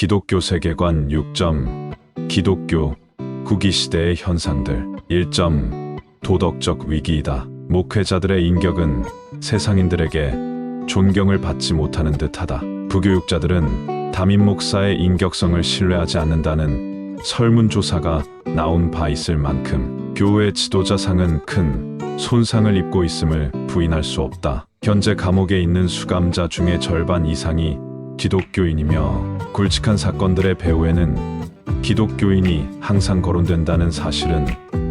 기독교 세계관 6점 기독교 후기 시대의 현상들 1점 도덕적 위기이다. 목회자들의 인격은 세상인들에게 존경을 받지 못하는 듯하다. 부교육자들은 담임 목사의 인격성을 신뢰하지 않는다는 설문조사가 나온 바 있을 만큼 교회 지도자상은 큰 손상을 입고 있음을 부인할 수 없다. 현재 감옥에 있는 수감자 중의 절반 이상이 기독교인이며 굵직한 사건들의 배후에는 기독교인이 항상 거론된다는 사실은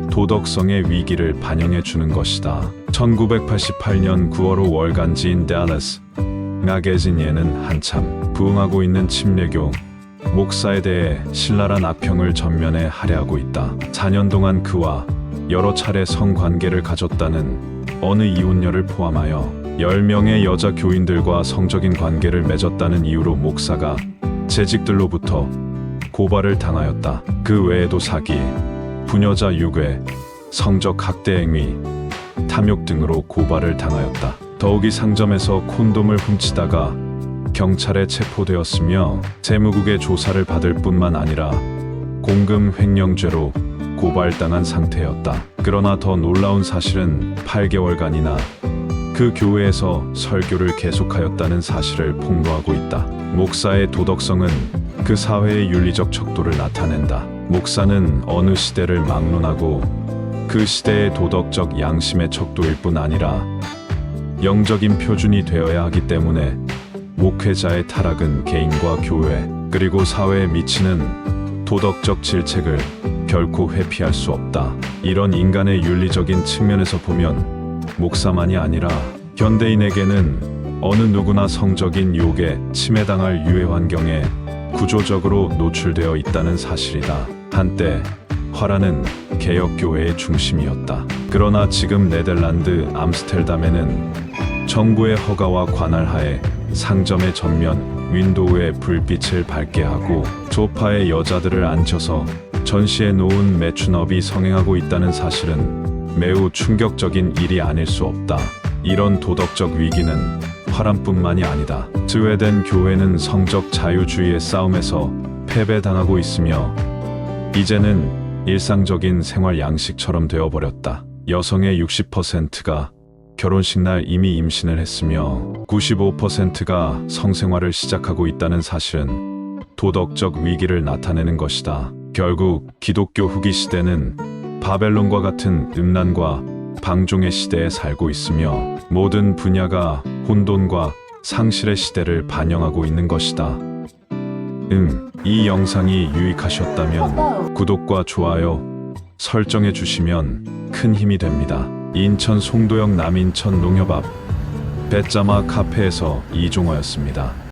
도덕성의 위기를 반영해 주는 것이다. 1988년 9월 호 월간지인 데알라스 마게진에는 한참 부흥하고 있는 침례교 목사에 대해 신랄한 악평을 전면에 할애하고 있다. 4년 동안 그와 여러 차례 성관계를 가졌다는 어느 이혼녀를 포함하여 10명의 여자 교인들과 성적인 관계를 맺었다는 이유로 목사가 재직들로부터 고발을 당하였다. 그 외에도 사기, 부녀자 유괴, 성적 학대 행위, 탐욕 등으로 고발을 당하였다. 더욱이 상점에서 콘돔을 훔치다가 경찰에 체포되었으며 재무국의 조사를 받을 뿐만 아니라 공금 횡령죄로 고발당한 상태였다. 그러나 더 놀라운 사실은 8개월간이나 그 교회에서 설교를 계속하였다는 사실을 폭로하고 있다. 목사의 도덕성은 그 사회의 윤리적 척도를 나타낸다. 목사는 어느 시대를 막론하고 그 시대의 도덕적 양심의 척도일 뿐 아니라 영적인 표준이 되어야 하기 때문에 목회자의 타락은 개인과 교회 그리고 사회에 미치는 도덕적 질책을 결코 회피할 수 없다. 이런 인간의 윤리적인 측면에서 보면 목사만이 아니라 현대인에게는 어느 누구나 성적인 유혹에 침해당할 유해 환경에 구조적으로 노출되어 있다는 사실이다. 한때 화라는 개혁교회의 중심이었다. 그러나 지금 네덜란드 암스텔담에는 정부의 허가와 관할 하에 상점의 전면 윈도우에 불빛을 밝게 하고 조파의 여자들을 앉혀서 전시해 놓은 매춘업이 성행하고 있다는 사실은 매우 충격적인 일이 아닐 수 없다. 이런 도덕적 위기는 화람뿐만이 아니다. 스웨덴 교회는 성적 자유주의의 싸움에서 패배당하고 있으며 이제는 일상적인 생활 양식처럼 되어버렸다. 여성의 60%가 결혼식 날 이미 임신을 했으며 95%가 성생활을 시작하고 있다는 사실은 도덕적 위기를 나타내는 것이다. 결국 기독교 후기 시대는 바벨론과 같은 음란과 방종의 시대에 살고 있으며 모든 분야가 혼돈과 상실의 시대를 반영하고 있는 것이다. 음, 이 영상이 유익하셨다면 구독과 좋아요, 설정해 주시면 큰 힘이 됩니다. 인천 송도역 남인천 농협 앞 배짜마 카페에서 이종화였습니다.